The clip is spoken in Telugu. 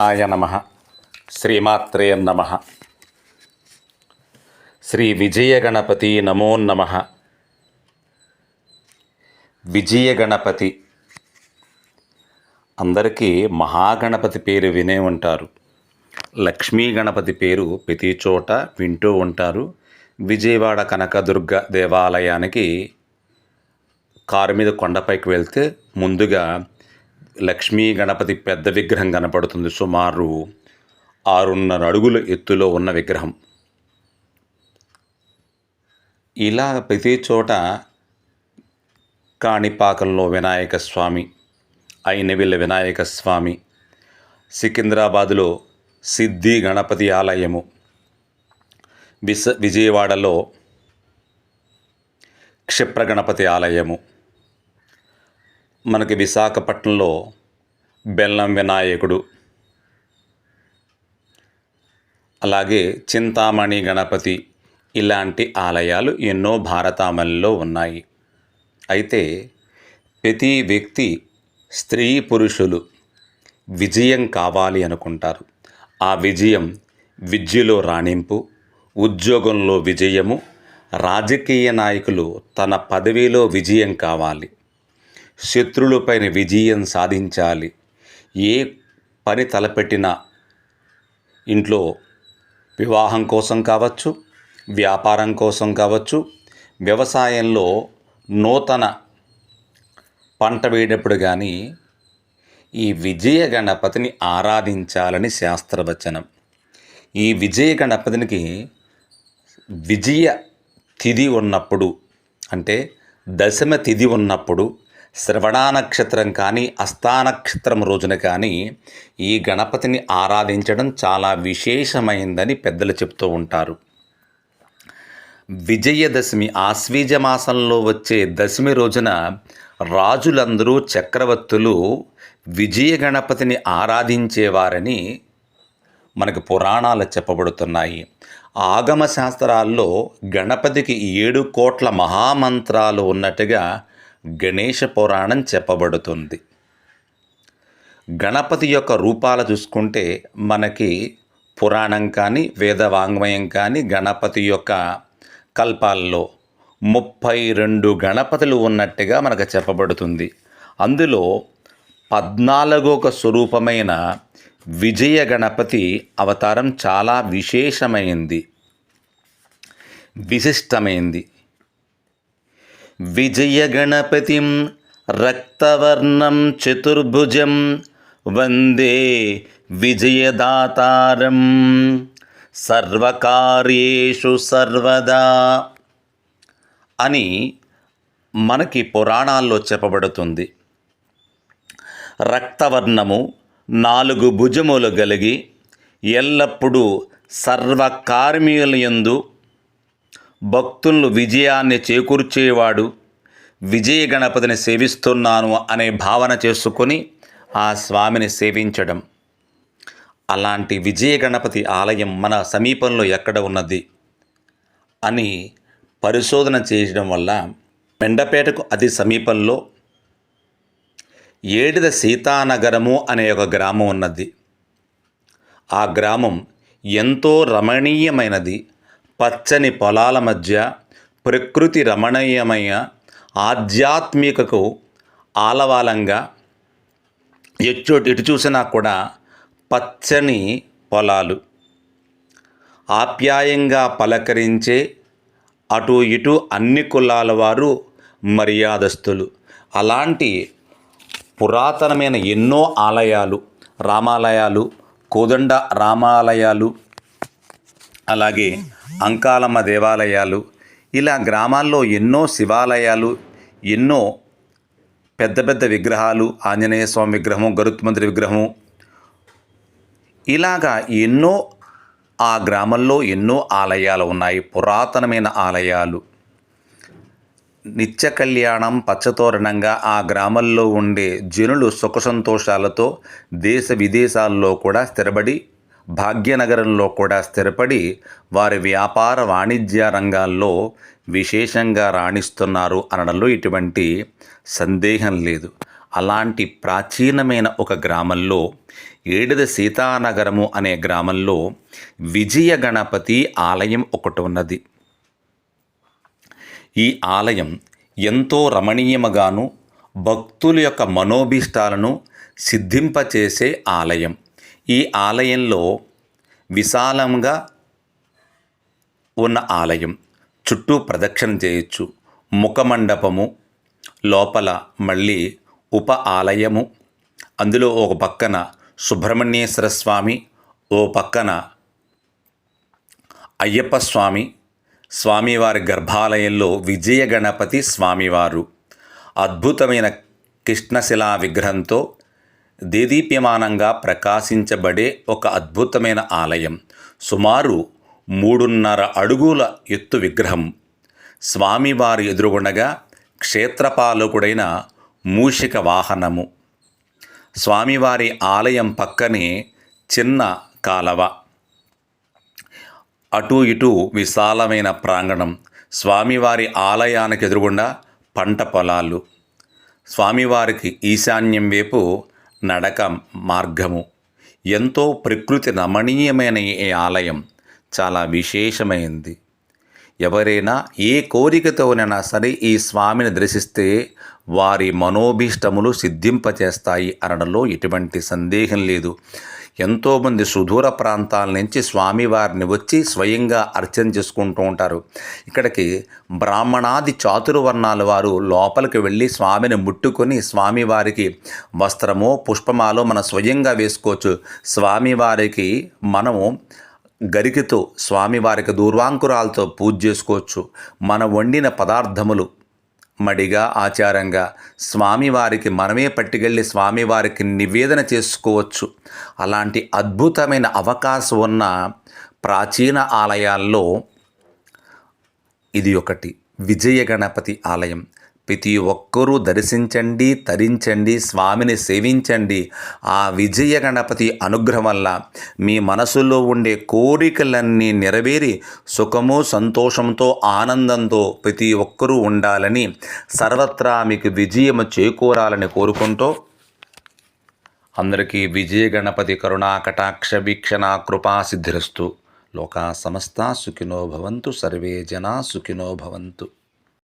ఆయ నమ. శ్రీమాత్రే నమ. శ్రీ విజయ గణపతి నమో నమ. విజయ గణపతి అందరికీ మహాగణపతి పేరు వినే ఉంటారు. లక్ష్మీ గణపతి పేరు ప్రతి చోట వింటూ ఉంటారు. విజయవాడ కనకదుర్గ దేవాలయానికి కారు మీద కొండపైకి వెళ్తే ముందుగా లక్ష్మీ గణపతి పెద్ద విగ్రహం కనపడుతుంది. సుమారు ఆరున్నర అడుగుల ఎత్తులో ఉన్న విగ్రహం. ఇలా ప్రతి చోట కాణిపాకంలో వినాయక స్వామి ఐనవిల్ల వినాయక స్వామి సికింద్రాబాదులో సిద్ధి గణపతి ఆలయము విస విజయవాడలో క్షిప్ర గణపతి ఆలయము మనకి విశాఖపట్నంలో బెల్లం వినాయకుడు అలాగే చింతామణి గణపతి ఇలాంటి ఆలయాలు ఎన్నో భారతామణిలో ఉన్నాయి. అయితే ప్రతి వ్యక్తి స్త్రీ పురుషులు విజయం కావాలి అనుకుంటారు. ఆ విజయం విద్యలో రాణింపు ఉద్యోగంలో విజయము రాజకీయ నాయకులు తన పదవిలో విజయం కావాలి. శత్రువులపైన విజయం సాధించాలి. ఏ పని తలపెట్టినా ఇంట్లో వివాహం కోసం కావచ్చు వ్యాపారం కోసం కావచ్చు వ్యవసాయంలో నూతన పంట వేయనప్పుడు కానీ ఈ విజయ గణపతిని ఆరాధించాలని శాస్త్రవచనం. ఈ విజయ గణపతినికి విజయ తిథి ఉన్నప్పుడు అంటే దశమ తిథి ఉన్నప్పుడు శ్రవణా నక్షత్రం కానీ అస్థా నక్షత్రం రోజున కానీ ఈ గణపతిని ఆరాధించడం చాలా విశేషమైందని పెద్దలు చెప్తూ ఉంటారు. విజయదశమి ఆశ్వీజ మాసంలో వచ్చే దశమి రోజున రాజులందరూ చక్రవర్తులు విజయ గణపతిని ఆరాధించేవారని మనకు పురాణాలు చెప్పబడుతున్నాయి. ఆగమ శాస్త్రాల్లో గణపతికి ఏడు కోట్ల మహామంత్రాలు ఉన్నట్టుగా గణేష పురాణం చెప్పబడుతుంది. గణపతి యొక్క రూపాలు చూసుకుంటే మనకి పురాణం కానీ వేద వాంగ్మయం కానీ గణపతి యొక్క కల్పాల్లో ముప్పై రెండు గణపతులు ఉన్నట్టుగా మనకు చెప్పబడుతుంది. అందులో పద్నాలుగోక స్వరూపమైన విజయ గణపతి అవతారం చాలా విశేషమైంది విశిష్టమైంది. విజయగణపతిం రక్తవర్ణం చతుర్భుజం వందే విజయదాతారం సర్వకార్యేషు సర్వదా అని మనకి పురాణాల్లో చెప్పబడుతుంది. రక్తవర్ణము నాలుగు భుజములు కలిగి ఎల్లప్పుడూ సర్వకార్మియులందు భక్తులను విజయాన్ని చేకూర్చేవాడు. విజయ గణపతిని సేవిస్తున్నాను అనే భావన చేసుకొని ఆ స్వామిని సేవించడం. అలాంటి విజయ గణపతి ఆలయం మన సమీపంలో ఎక్కడ ఉన్నది? అని పరిశోధన చేయడం వల్ల మెండపేటకు అతి సమీపంలో ఏడిద సీతానగరము అనే ఒక గ్రామం ఉన్నది. ఆ గ్రామం ఎంతో రమణీయమైనది. పచ్చని పొలాల మధ్య ప్రకృతి రమణీయమైన ఆధ్యాత్మికకు ఆలవాలంగా ఎచ్చోటి ఎటు చూసినా కూడా పచ్చని పొలాలు. ఆప్యాయంగా పలకరించే అటు ఇటు అన్ని కులాల వారు మర్యాదస్తులు. అలాంటి పురాతనమైన ఎన్నో ఆలయాలు రామాలయాలు కోదండ రామాలయాలు అలాగే అంకాలమ్మ దేవాలయాలు ఇలా గ్రామాల్లో ఎన్నో శివాలయాలు ఎన్నో పెద్ద పెద్ద విగ్రహాలు ఆంజనేయ స్వామి విగ్రహము గరుత్మంతుడి విగ్రహము. ఇలాగా ఎన్నో ఆ గ్రామంలో ఎన్నో ఆలయాలు ఉన్నాయి పురాతనమైన ఆలయాలు. నిత్య కళ్యాణం పచ్చతోరణంగా ఆ గ్రామంలో ఉండే జనులు సుఖ సంతోషాలతో దేశ విదేశాల్లో కూడా స్థిరపడి భాగ్యనగరంలో కూడా స్థిరపడి వారి వ్యాపార వాణిజ్య రంగాల్లో విశేషంగా రాణిస్తున్నారు అనడంలో ఎటువంటి సందేహం లేదు. అలాంటి ప్రాచీనమైన ఒక గ్రామంలో ఏడిద సీతానగరము అనే గ్రామంలో విజయ గణపతి ఆలయం ఒకటి ఉన్నది. ఈ ఆలయం ఎంతో రమణీయముగాను భక్తుల యొక్క మనోభీష్టాలను సిద్ధింపచేసే ఆలయం. ఈ ఆలయంలో విశాలంగా ఉన్న ఆలయం చుట్టూ ప్రదక్షిణ చేయొచ్చు. ముఖమండపము లోపల మళ్ళీ ఉప ఆలయము అందులో ఒక పక్కన సుబ్రహ్మణ్యేశ్వర స్వామి ఓ పక్కన అయ్యప్ప స్వామి స్వామివారి గర్భాలయంలో విజయ గణపతి స్వామివారు. అద్భుతమైన కృష్ణశిలా విగ్రహంతో దేదీప్యమానంగా ప్రకాశించబడే ఒక అద్భుతమైన ఆలయం. సుమారు మూడున్నర అడుగుల ఎత్తు విగ్రహం. స్వామివారి ఎదురుగుండగా క్షేత్రపాలకుడైన మూషిక వాహనము. స్వామివారి ఆలయం పక్కనే చిన్న కాలవ. అటు ఇటు విశాలమైన ప్రాంగణం. స్వామివారి ఆలయానికి ఎదురుగుండా పంట పొలాలు. స్వామివారికి ఈశాన్యం వైపు నడక మార్గము ఎంతో ప్రకృతి రమణీయమైన ఈ ఆలయం చాలా విశేషమైంది. ఎవరైనా ఏ కోరికతోనైనా సరే ఈ స్వామిని దర్శిస్తే వారి మనోభీష్టములు సిద్ధింపచేస్తాయి అనడంలో ఎటువంటి సందేహం లేదు. ఎంతోమంది సుదూర ప్రాంతాల నుంచి స్వామివారిని వచ్చి స్వయంగా అర్చన చేసుకుంటూ ఉంటారు. ఇక్కడికి బ్రాహ్మణాది చాతుర్వర్ణాల వారు లోపలికి వెళ్ళి స్వామిని ముట్టుకొని స్వామివారికి వస్త్రమో పుష్పమాలో మనం స్వయంగా వేసుకోవచ్చు. స్వామివారికి మనము గరికతో స్వామివారికి దూర్వాంకురాలతో పూజ చేసుకోవచ్చు. మన వండిన పదార్థములు మడిగా ఆచారంగా స్వామివారికి మనమే పట్టుకెళ్ళి స్వామివారికి నివేదన చేసుకోవచ్చు. అలాంటి అద్భుతమైన అవకాశం ఉన్న ప్రాచీన ఆలయాల్లో ఇది ఒకటి. విజయ గణపతి ఆలయం. ప్రతి ఒక్కరూ దర్శించండి తరించండి స్వామిని సేవించండి. ఆ విజయ గణపతి అనుగ్రహం వల్ల మీ మనసులో ఉండే కోరికలన్నీ నెరవేరి సుఖము సంతోషంతో ఆనందంతో ప్రతి ఒక్కరూ ఉండాలని సర్వత్రా మీకు విజయం చేకూరాలని కోరుకుంటూ అందరికీ విజయ గణపతి కరుణా కటాక్ష వీక్షణ కృపా సిద్ధిరస్తు. లోకా సమస్త సుఖినో భవంతు సర్వే జనా సుఖినో భవంతు.